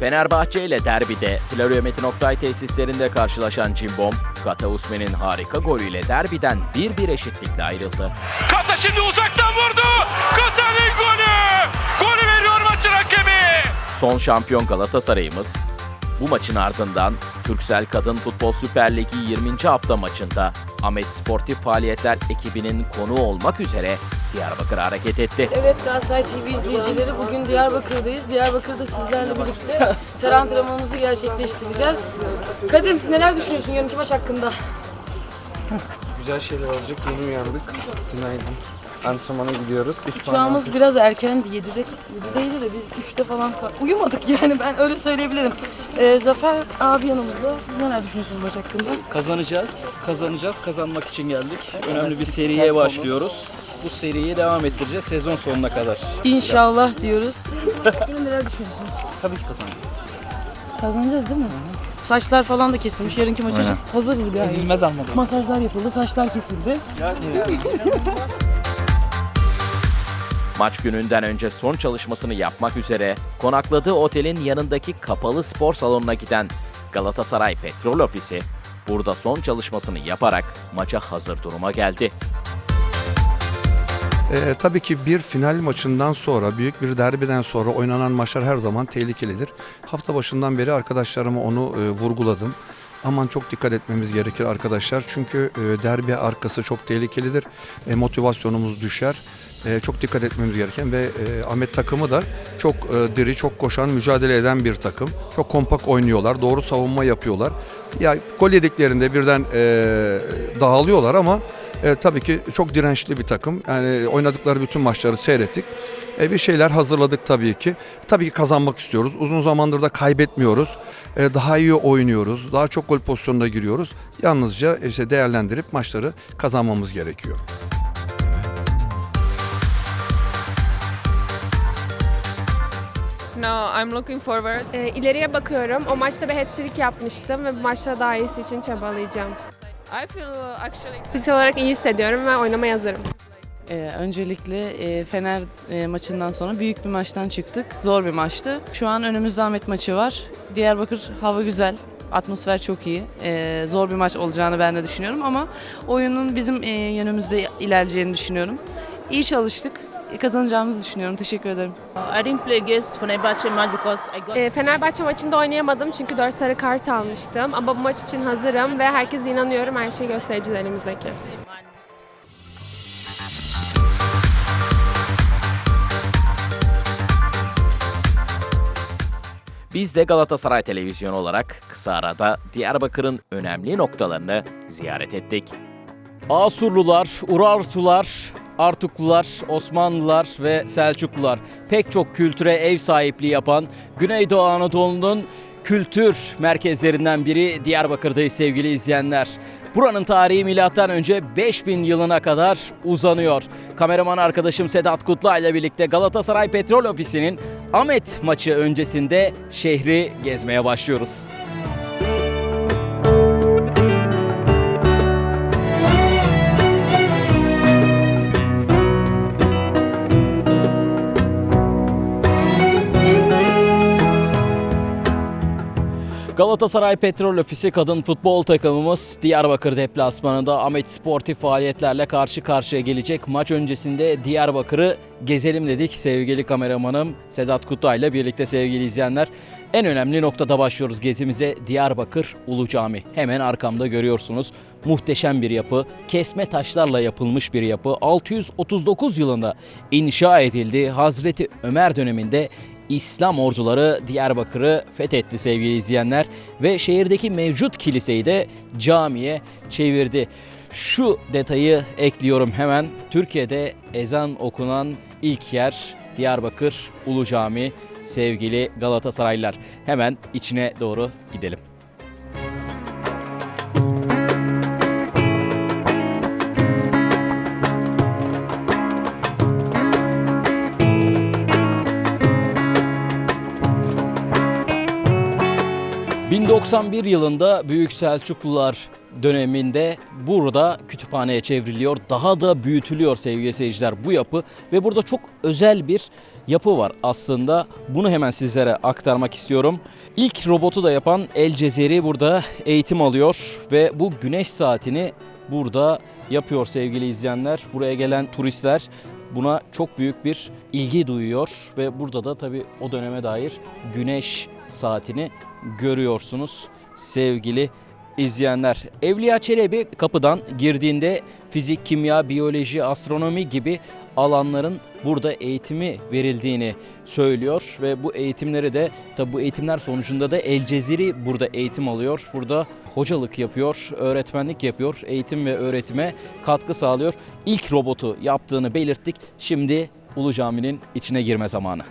Fenerbahçe ile derbide Florya Metin Oktay tesislerinde karşılaşan Cimbom, Gata Usmen'in harika golüyle derbiden 1-1 eşitlikle ayrıldı. Kata şimdi uzaktan vurdu. Kata'nın golü. Golü veriyor maçın hakemi. Son şampiyon Galatasaray'ımız bu maçın ardından Türksel Kadın Futbol Süper Ligi 20. hafta maçında Ahmet Sportif Faaliyetler ekibinin konu olmak üzere Diyarbakır'a hareket etti. Evet Galatasaray TV izleyicileri bugün Diyarbakır'dayız. Diyarbakır'da sizlerle birlikte ter antrenmanımızı gerçekleştireceğiz. Kadim neler düşünüyorsun yarınki maç hakkında? Güzel şeyler olacak. Yeni uyandık. Günaydın. Antrenmana gidiyoruz. Üç Uçağımız biraz erkendi. 7'de, 7'deydi de biz 3'te falan uyumadık yani ben öyle söyleyebilirim. Ee, Zafer abi yanımızda. Siz neler düşünüyorsunuz maç hakkında? Kazanacağız, kazanacağız. Kazanmak için geldik. Önemli bir seriye başlıyoruz. Bu seriyi devam ettireceğiz sezon sonuna kadar. İnşallah diyoruz. Yine neler düşünüyorsunuz? Tabii ki kazanacağız. Kazanacağız değil mi? Saçlar falan da kesilmiş. Yarınki maça için hazırız gayet. Bilmez almadım. Masajlar yapıldı, saçlar kesildi. Maç gününden önce son çalışmasını yapmak üzere konakladığı otelin yanındaki kapalı spor salonuna giden Galatasaray Petrol Ofisi burada son çalışmasını yaparak maça hazır duruma geldi. Ee, tabii ki bir final maçından sonra, büyük bir derbiden sonra oynanan maçlar her zaman tehlikelidir. Hafta başından beri arkadaşlarıma onu e, vurguladım. Aman çok dikkat etmemiz gerekir arkadaşlar. Çünkü e, derbi arkası çok tehlikelidir. E, motivasyonumuz düşer. E, çok dikkat etmemiz gereken ve e, Ahmet takımı da çok e, diri, çok koşan, mücadele eden bir takım. Çok kompak oynuyorlar, doğru savunma yapıyorlar. Ya gol yediklerinde birden e, dağılıyorlar ama e, tabii ki çok dirençli bir takım. Yani oynadıkları bütün maçları seyrettik. E, bir şeyler hazırladık tabii ki. Tabii ki kazanmak istiyoruz. Uzun zamandır da kaybetmiyoruz. E, daha iyi oynuyoruz. Daha çok gol pozisyonuna giriyoruz. Yalnızca işte değerlendirip maçları kazanmamız gerekiyor. No, I'm looking forward. E, ileriye bakıyorum. O maçta bir hat-trick yapmıştım ve bu maçta daha iyisi için çabalayacağım. I feel actually Fiziksel olarak iyi hissediyorum ve oynamaya hazırım. Ee, öncelikle e, Fener e, maçından sonra büyük bir maçtan çıktık. Zor bir maçtı. Şu an önümüzde Ahmet maçı var. Diyarbakır hava güzel. Atmosfer çok iyi. Ee, zor bir maç olacağını ben de düşünüyorum ama oyunun bizim e, yönümüzde ilerleyeceğini düşünüyorum. İyi çalıştık. E, Kazanacağımızı düşünüyorum. Teşekkür ederim. I didn't play against Fenerbahce match because I got E, Fenerbahçe maçında oynayamadım çünkü 4 sarı kart almıştım. Ama bu maç için hazırım ve herkese inanıyorum. Her şeyi göstereceğiz elimizdeki. Biz de Galatasaray Televizyonu olarak kısa arada Diyarbakır'ın önemli noktalarını ziyaret ettik. Asurlular, Urartular, Artuklular, Osmanlılar ve Selçuklular pek çok kültüre ev sahipliği yapan Güneydoğu Anadolu'nun kültür merkezlerinden biri Diyarbakır'dayız sevgili izleyenler. Buranın tarihi milattan önce 5000 yılına kadar uzanıyor. Kameraman arkadaşım Sedat Kutlu ile birlikte Galatasaray Petrol Ofisi'nin Ahmet maçı öncesinde şehri gezmeye başlıyoruz. Galatasaray Petrol Ofisi kadın futbol takımımız Diyarbakır deplasmanında Ahmet Sportif faaliyetlerle karşı karşıya gelecek. Maç öncesinde Diyarbakır'ı gezelim dedik sevgili kameramanım Sedat Kutay ile birlikte sevgili izleyenler. En önemli noktada başlıyoruz gezimize Diyarbakır Ulu Cami. Hemen arkamda görüyorsunuz. Muhteşem bir yapı, kesme taşlarla yapılmış bir yapı. 639 yılında inşa edildi. Hazreti Ömer döneminde İslam orduları Diyarbakır'ı fethetti sevgili izleyenler ve şehirdeki mevcut kiliseyi de camiye çevirdi. Şu detayı ekliyorum hemen. Türkiye'de ezan okunan ilk yer Diyarbakır Ulu Cami sevgili Galatasaraylılar. Hemen içine doğru gidelim. ...1091 yılında Büyük Selçuklular döneminde burada kütüphaneye çevriliyor. Daha da büyütülüyor sevgili seyirciler bu yapı ve burada çok özel bir yapı var aslında. Bunu hemen sizlere aktarmak istiyorum. İlk robotu da yapan El Cezeri burada eğitim alıyor ve bu güneş saatini burada yapıyor sevgili izleyenler. Buraya gelen turistler buna çok büyük bir ilgi duyuyor ve burada da tabii o döneme dair güneş saatini görüyorsunuz sevgili izleyenler. Evliya Çelebi kapıdan girdiğinde fizik, kimya, biyoloji, astronomi gibi alanların burada eğitimi verildiğini söylüyor ve bu eğitimleri de tabi bu eğitimler sonucunda da El Ceziri burada eğitim alıyor. Burada hocalık yapıyor, öğretmenlik yapıyor, eğitim ve öğretime katkı sağlıyor. İlk robotu yaptığını belirttik. Şimdi Ulu Cami'nin içine girme zamanı.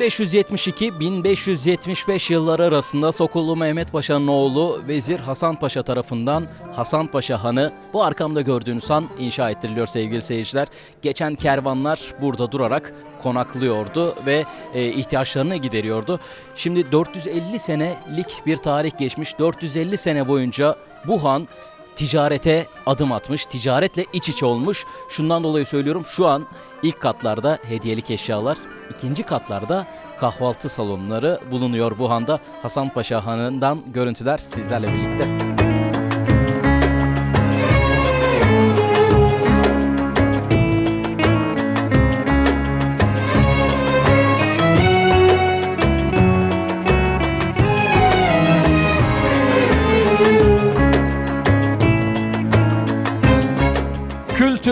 ...1572-1575 yılları arasında Sokullu Mehmet Paşa'nın oğlu Vezir Hasan Paşa tarafından Hasan Paşa Hanı... ...bu arkamda gördüğünüz han inşa ettiriliyor sevgili seyirciler. Geçen kervanlar burada durarak konaklıyordu ve e, ihtiyaçlarını gideriyordu. Şimdi 450 senelik bir tarih geçmiş. 450 sene boyunca bu han ticarete adım atmış, ticaretle iç içe olmuş. Şundan dolayı söylüyorum şu an ilk katlarda hediyelik eşyalar, ikinci katlarda kahvaltı salonları bulunuyor bu handa. Hasan Paşa Hanı'ndan görüntüler sizlerle birlikte.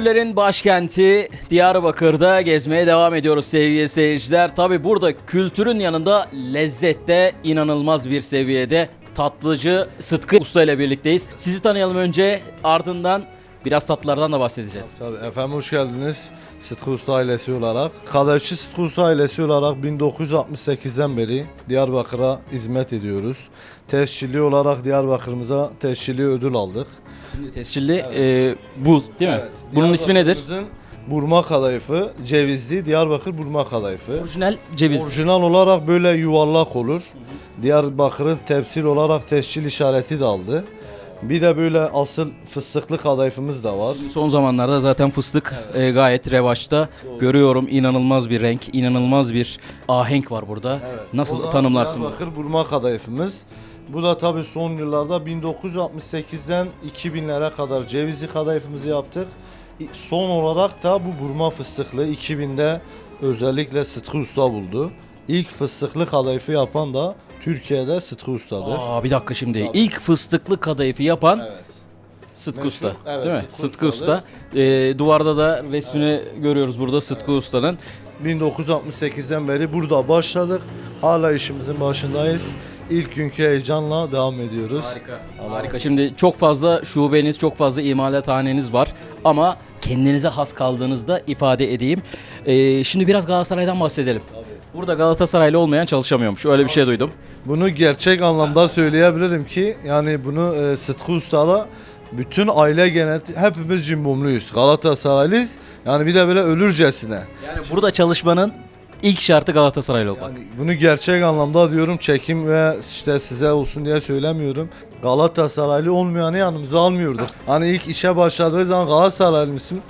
Kültürlerin başkenti Diyarbakır'da gezmeye devam ediyoruz sevgili seyirciler. Tabi burada kültürün yanında lezzette inanılmaz bir seviyede tatlıcı Sıtkı Usta ile birlikteyiz. Sizi tanıyalım önce ardından biraz tatlılardan da bahsedeceğiz. Tabii efendim hoş geldiniz Sıtkı Usta ailesi olarak. Kadayıfçı Sıtkı Usta ailesi olarak 1968'den beri Diyarbakır'a hizmet ediyoruz. Tescilli olarak Diyarbakır'ımıza tescilli ödül aldık. Şimdi tescilli e, bu değil mi? Evet, Bunun ismi nedir? Burma kadayıfı, cevizli Diyarbakır burma kadayıfı. Orijinal ceviz. Orijinal olarak böyle yuvarlak olur. Diyarbakır'ın temsil olarak tescil işareti de aldı. Bir de böyle asıl fıstıklı kadayıfımız da var. Son zamanlarda zaten fıstık e, gayet revaçta. Görüyorum inanılmaz bir renk, inanılmaz bir ahenk var burada. Nasıl O da tanımlarsın bunu? Diyarbakır burma kadayıfımız. Bu da tabii son yıllarda 1968'den 2000'lere kadar cevizli kadayıfımızı yaptık. Son olarak da bu burma fıstıklı 2000'de özellikle Sıtkı Usta buldu. İlk fıstıklı kadayıfı yapan da Türkiye'de Sıtkı Usta'dır. Aa, bir dakika şimdi. İlk fıstıklı kadayıfı yapan Evet. Sıtkı Meşhur, Usta. evet, değil mi? Sıtkı Sıtkı. Usta. Ee, duvarda da resmini görüyoruz burada Sıtkı Usta'nın. 1968'den beri burada başladık. Hala işimizin başındayız. İlk günkü heyecanla devam ediyoruz. Harika. Şimdi çok fazla şubeniz, çok fazla imalathaneniz var ama kendinize has kaldığınızda ifade edeyim. Ee, şimdi biraz Galatasaray'dan bahsedelim. Burada Galatasaraylı olmayan çalışamıyormuş. Öyle bir şey duydum. Bunu gerçek anlamda söyleyebilirim ki yani bunu e, Sıtkı Usta'da bütün aile genel hepimiz cimbomluyuz. Galatasaraylıyız. Yani bir de böyle ölürcesine. Yani burada çalışmanın ilk şartı Galatasaraylı olmak. Yani bunu gerçek anlamda diyorum çekim ve işte size olsun diye söylemiyorum. Galatasaraylı olmayanı yanımıza almıyorduk. Hani ilk işe başladığı zaman Galatasaraylı mısın?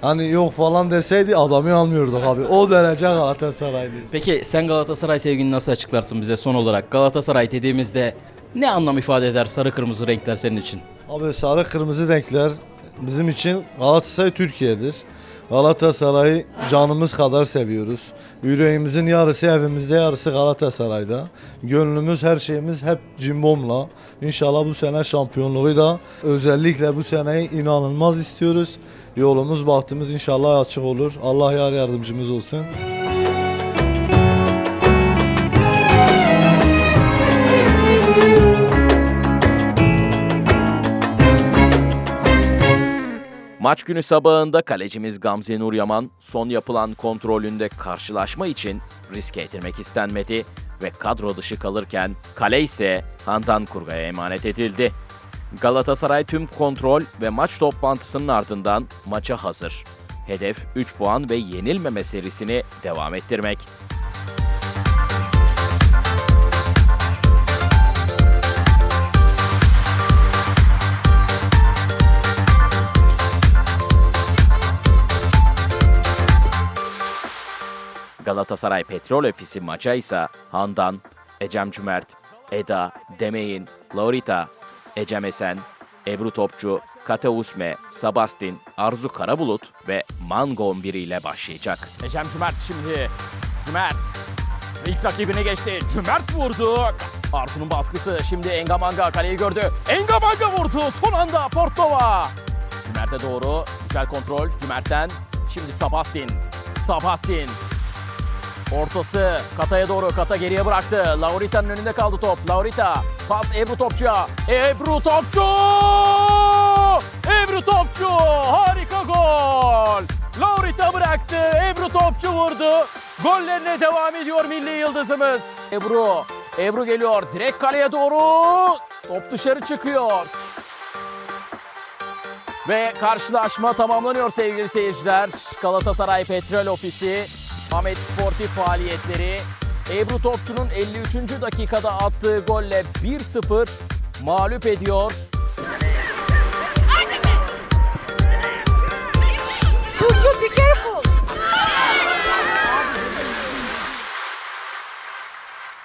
Hani yok falan deseydi adamı almıyorduk abi. O derece Galatasaraylıyız. Peki sen Galatasaray sevgini nasıl açıklarsın bize son olarak? Galatasaray dediğimizde ne anlam ifade eder sarı kırmızı renkler senin için? Abi sarı kırmızı renkler bizim için Galatasaray Türkiye'dir. Galatasaray'ı canımız kadar seviyoruz. Yüreğimizin yarısı evimizde, yarısı Galatasaray'da. Gönlümüz, her şeyimiz hep cimbomla. İnşallah bu sene şampiyonluğu da özellikle bu seneyi inanılmaz istiyoruz. Yolumuz, bahtımız inşallah açık olur. Allah yar yardımcımız olsun. Maç günü sabahında kalecimiz Gamze Nur Yaman son yapılan kontrolünde karşılaşma için riske edilmek istenmedi ve kadro dışı kalırken kale ise Handan Kurga'ya emanet edildi. Galatasaray tüm kontrol ve maç toplantısının ardından maça hazır. Hedef 3 puan ve yenilmeme serisini devam ettirmek. Galatasaray Petrol Ofisi maça ise Handan, Ecem Cümert, Eda, Demeyin, Laurita, Ecem Esen, Ebru Topçu, Kate Usme, Sabastin, Arzu Karabulut ve Mangon biriyle başlayacak. Ecem Cümert şimdi. Cümert. İlk rakibine geçti. Cümert vurdu. Arzu'nun baskısı. Şimdi Engamanga kaleyi gördü. Engamanga vurdu. Son anda Portova. Cümert'e doğru. Güzel kontrol Cümert'ten. Şimdi Sabastin. Sabastin. Ortası Kata'ya doğru. Kata geriye bıraktı. Laurita'nın önünde kaldı top. Laurita. Pas Ebru Topçu'ya. Ebru Topçu! Ebru Topçu! Harika gol! Laurita bıraktı. Ebru Topçu vurdu. Gollerine devam ediyor milli yıldızımız. Ebru. Ebru geliyor. Direkt kaleye doğru. Top dışarı çıkıyor. Ve karşılaşma tamamlanıyor sevgili seyirciler. Galatasaray Petrol Ofisi, Ahmet Sportif faaliyetleri Ebru Topçu'nun 53. dakikada attığı golle 1-0 mağlup ediyor. Çok